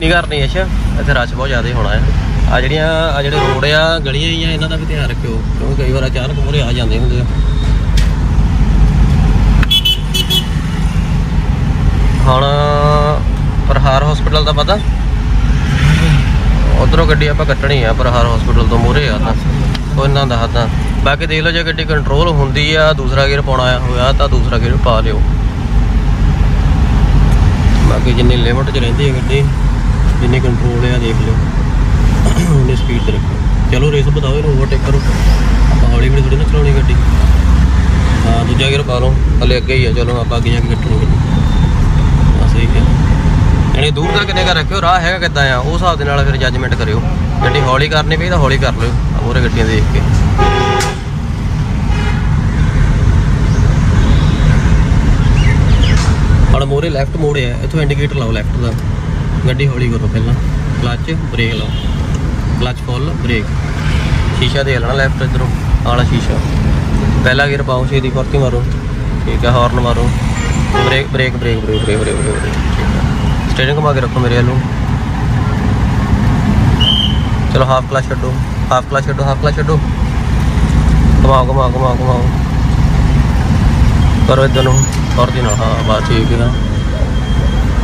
ਨਹੀਂ ਕਰਨੀ ਅੱਛਾ? ਇੱਥੇ ਰਸ਼ ਬਹੁਤ ਜ਼ਿਆਦਾ ਹੋਣਾ ਹੈ। ਆ ਜਿਹੜੀਆਂ ਆ ਜਿਹੜੇ ਰੋਡ ਆ, ਗਲੀਆਂ ਹੀ ਇਹਨਾਂ ਦਾ ਵੀ ਧਿਆਨ ਰੱਖਿਓ, ਕਿਉਂਕਿ ਕਈ ਵਾਰ ਅਚਾਨਕ ਮੂਹਰੇ ਆ ਜਾਂਦੇ ਹੁੰਦੇ ਆ। ਹੁਣ ਪ੍ਰਹਾਰ ਹਸਪੀਟਲ ਦਾ ਪਤਾ ਉਧਰੋਂ ਗੱਡੀ ਆਪਾਂ ਕੱਟਣੀ ਆ, ਪ੍ਰਹਾਰ ਹਸਪੀਟਲ ਤੋਂ ਮੂਹਰੇ ਆ ਤਾਂ। ਉਹ ਇਹਨਾਂ ਦਾ ਹੱਦਾਂ ਬਾਕੀ ਦੇਖ ਲਓ, ਜੇ ਗੱਡੀ ਕੰਟਰੋਲ ਹੁੰਦੀ ਆ, ਦੂਸਰਾ ਗੇਅਰ ਪਾਉਣਾ ਹੋਇਆ ਤਾਂ ਦੂਸਰਾ ਗੇਅਰ ਪਾ ਲਿਓ। ਬਾਕੀ ਜਿੰਨੀ ਲਿਮਟ 'ਚ ਰਹਿੰਦੀ ਹੈ ਗੱਡੀ ਜਿੰਨੇ ਕੰਟਰੋਲ ਆ, ਦੇਖ ਲਿਓ। ਉਹਨੇ ਸਪੀਡ ਤੇ ਰੱਖੋ। ਚਲੋ ਰੇਸ ਬਤਾਓ ਇਹਨੂੰ ਓਵਰਟੇਕ ਕਰੋ। ਆਪਾਂ ਹੌਲੀ ਹੌਲੀ ਥੋੜੀ ਨਾ ਚਲਾਉਣੀ ਗੱਡੀ। ਹਾਂ, ਦੂਜਾ ਗੇਅਰ ਪਾ ਲਓ। ਹਲੇ ਅੱਗੇ ਹੀ ਆ। ਚਲੋ, ਆਪਾਂ ਅੱਗੇ ਜਾ ਕੇ ਕੱਟਣੀ ਗੱਡੀ। ਹਾਂ, ਸਹੀ ਹੈ ਯਾਨੀ ਦੂਰ ਦਾ ਕਿੰਨੇ ਕਰ ਰੱਖਿਓ, ਰਾਹ ਹੈਗਾ ਕਿੱਦਾਂ ਆ? ਉਹ ਹਿਸਾਬ ਦੇ ਨਾਲ ਫਿਰ ਜੱਜਮੈਂਟ ਕਰਿਓ। ਗੱਡੀ ਹੌਲੀ ਕਰਨੀ ਪਈ ਤਾਂ ਹੌਲੀ ਕਰ ਲਿਓ। ਮੂਹਰੇ ਗੱਡੀਆਂ ਦੇਖ ਕੇ। ਹੁਣ ਮੂਹਰੇ ਲੈਫਟ ਮੋੜਿਆ ਇੱਥੋਂ ਇੰਡੀਕੇਟਰ ਲਾਓ ਲੈਫਟ ਦਾ। ਗੱਡੀ ਹੌਲੀ ਕਰੋ ਪਹਿਲਾਂ। ਕਲੱਚ, ਬ੍ਰੇਕ ਲਾਓ। Clutch full, brake. ਸ਼ੀਸ਼ਾ ਦੇ ਲੈਣਾ ਲੈਫਟ ਇਧਰੋਂ, ਆਲਾ ਸ਼ੀਸ਼ਾ। ਪਹਿਲਾ ਗੇਅਰ ਪਾਓ ਛੇਦੀ ਫਰਤੀ ਮਾਰੋ। ਠੀਕ ਹੈ ਹਾਰਨ ਮਾਰੋ। Brake brake brake brake brake brake brake. ਠੀਕ ਹੈ ਸਟੀਅਰਿੰਗ ਘੁਮਾ ਕੇ ਰੱਖੋ ਮੇਰੇ ਵੱਲੋਂ। ਚਲੋ ਹਾਫ ਕਲਚ ਛੱਡੋ। ਹਾਫ ਕਲਚ ਛੱਡੋ ਹਾਫ ਕਲਚ ਛੱਡੋ। ਘੁਮਾਓ ਘੁਮਾਓ ਘੁਮਾਓ ਘੁਮਾਓ। ਕਰੋ ਇਧਰ ਨੂੰ। ਔਰ ਦੀ ਨਾਲ, ਹਾਂ, ਬਸ ਠੀਕ ਹੈ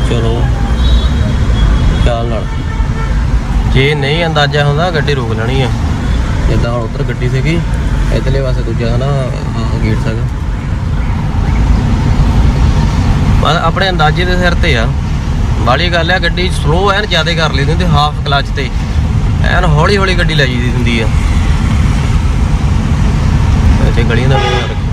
ਚਲੋ। ਚਾਲ ਨਾਲ। ਜੇ ਨਹੀਂ ਅੰਦਾਜ਼ਾ ਹੁੰਦਾ ਗੱਡੀ ਰੋਕ ਲੈਣੀ ਆ। ਜਿੱਦਾਂ ਹੁਣ ਉੱਧਰ ਗੱਡੀ ਸੀਗੀ ਇਧਰਲੇ ਪਾਸੇ ਦੂਜਾ ਹਨਾ ਗੇਟ ਸੀਗਾ। ਬਸ ਆਪਣੇ ਅੰਦਾਜ਼ੇ ਦੇ ਸਿਰ ਤੇ ਆ। ਬਾਲੀ ਗੱਲ ਆ ਗੱਡੀ ਸਲੋ ਐਨ ਜ਼ਿਆਦਾ ਕਰ ਲਈ ਹੁੰਦੀ ਹਾਫ ਕਲਚ ਤੇ। ਐਨ ਹੌਲੀ ਹੌਲੀ ਗੱਡੀ ਲੈ ਜਾਂਦੀ ਹੁੰਦੀ ਆ। ਇੱਥੇ ਗਲੀਆਂ ਦਾ ਵੀ